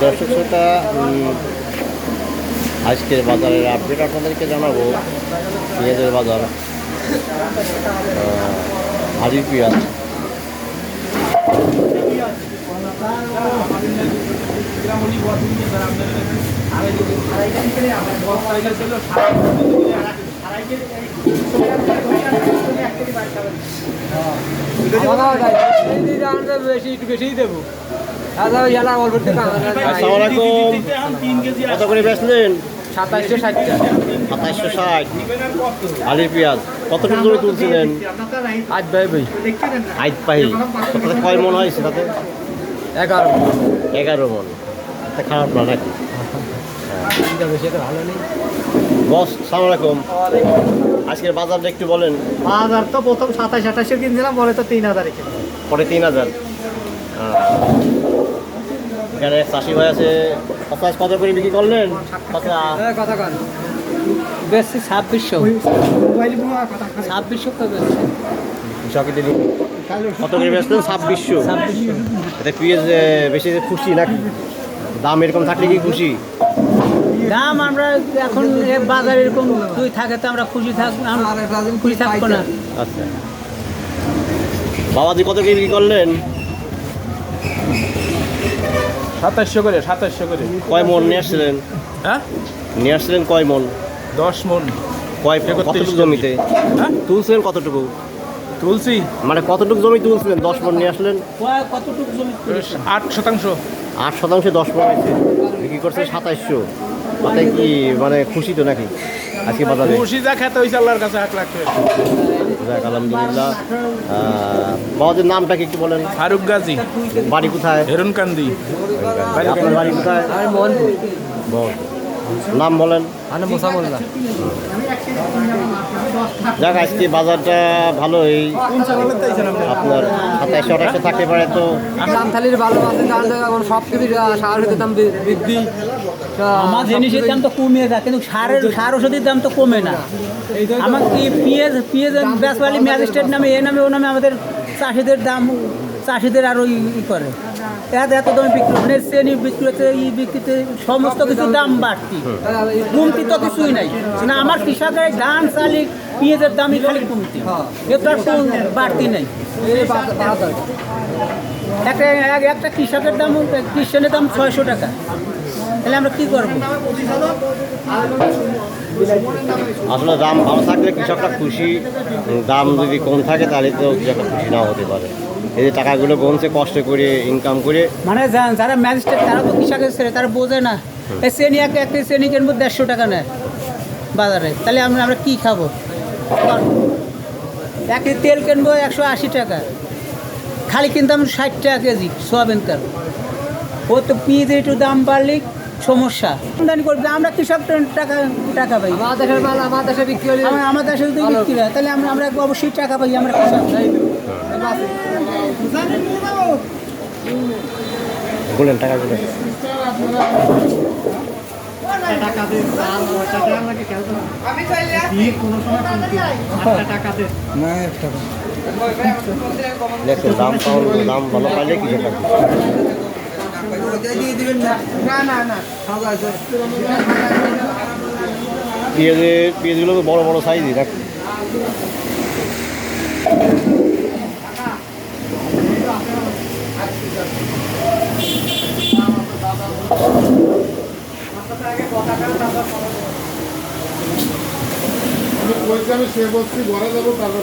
দর্শক শ্রোতা আজকের বাজারের আপডেট আপনাদেরকে জানাব। পেঁয়াজের বাজার হাজির পেঁয়াজ। বেশি, একটু বেশিই দেবো। আসসালামু আলাইকুম। কত করে বেচলেন? সাতাইশশো ষাট আলির পেঁয়াজ তুলছিলেন? আজ ভাই ভাই আইত পাহি তাতে কয় মন হয়েছে তাতে এগারো এগারো মন। তা খারাপ না নাকি? বস সালাম আলাইকুম। আজকের বাজারটা একটু বলেন। হাজার তো প্রথম সাতাশ আঠাশে কিনছিলাম বলে তো তিন হাজারে পরে তিন হাজার। এখানে চাষি ভাই আছে পঞ্চাশ কত করে বিক্রি করলেন কথা। কথা কান। বেশি ছাব্বিশশো। ছাব্বিশশো কত করে বেচলেন ছাব্বিশশো। ছাব্বিশশো এতে পেঁয়াজ এ, বেশি খুশি নাকি? দাম এরকম থাকলে কি খুশি? দাম আমরা এখন এ বাজার এরকম দুই থাকে তো আমরা খুশি থাকব আমরা খুশি থাকব না। আচ্ছা। বাবাজি কত করে বিক্রি করলেন? সাতাশশো করে সাতাশশো করে। কয় মন নিয়ে আসছিলেন? হ্যাঁ? নিয়ে আসছিলেন কয় মন? দশ মন। কয় কতটুকু। জমিতে? হ্যাঁ? তুলছিলেন কতটুকু? তুলসি মানে কতটুকু জমি তুলছিলেন? দশ মন নিয়ে আসলেন? কতটুকু জমি আট শতাংশ। আট শতাংশে দশ মন হয়েছে। বিক্রি করছে সাতাইশশো। তাতে কি মানে খুশি তো নাকি? আজকে বাজারে? খুশি যা খেতে হয়েছে আল্লাহর কাছে এক লাখ যাক আলহামদুলিল্লাহ। আহ, বাবাজির নামটা কি একটু বলেন। ফারুক গাজী। বাড়ি কোথায়? হেরুনকান্দি আপনার বাড়ি কোথায়। নাম বলেন। যাক আজকে বাজারটা ভালোই আপনার সাতাইশশো আঠাশশো থাকতে পারে তো। সব কিছু সাহায্যের দাম বৃদ্ধি। আমার জিনিসের দাম তো কমে যায় কিন্তু সারের সার ওষুধের দাম তো কমে না। আমার কি পিএস পিএস ব্যাসবালি ম্যাজিস্ট্রেট নামে এ নামে ও নামে আমাদের চাষিদের দাম চাষিদের আরও ই করে। এত এত দামে বিক্রি মানে শ্রেণি বিক্রিতে ই বিক্রিতে সমস্ত কিছু দাম বাড়তি। কমতি তো কিছুই নাই। না আমার কৃষকের ধান চালি পেঁয়াজের দামই খালি কমতি। একটু আর কোন বাড়তি নাই। একটা একটা কৃষকের দাম কৃষণের দাম ছয়শো টাকা। তাহলে আমরা কি করব? আসলে দাম ভালো থাকলে কৃষকরা খুশি দাম যদি কম থাকে তাহলে তো কৃষকরা খুশি নাও হতে পারে। এই যে টাকাগুলো গমছে কষ্ট করে ইনকাম করে। মানে যারা ম্যাজিস্ট্রেট তারা তো কৃষকের ছেলে তারা বোঝে না। এই শ্রেণি এক একটা শ্রেণি কিনবো দেড়শো টাকা নেয় বাজারে। তাহলে আমরা আমরা কী খাব? এক তেল কিনবো একশো আশি টাকা। খালি কিনতাম ষাট টাকা কেজি সোয়াবিন তেল। ও তো পিঁয়াজের একটু দাম বাড়লে সমস্যা। আমদানি করবে আমরা কৃষক টাকা টাকা পাই? আমার দেশের মাল আমার দেশে বিক্রি হলে আমার আমাদের দেশে যদি বিক্রি হয় তাহলে আমরা আমরা অবশ্যই টাকা পাই আমরা কৃষক বলেন দেখছেন দাম ভালো পাইলে কৃষকরা খুশি পেঁয়াজের পেঁয়াজগুলো তো বড় বড় সাইজই নাকি আমি সে বলছি ঘরে যাব তারপর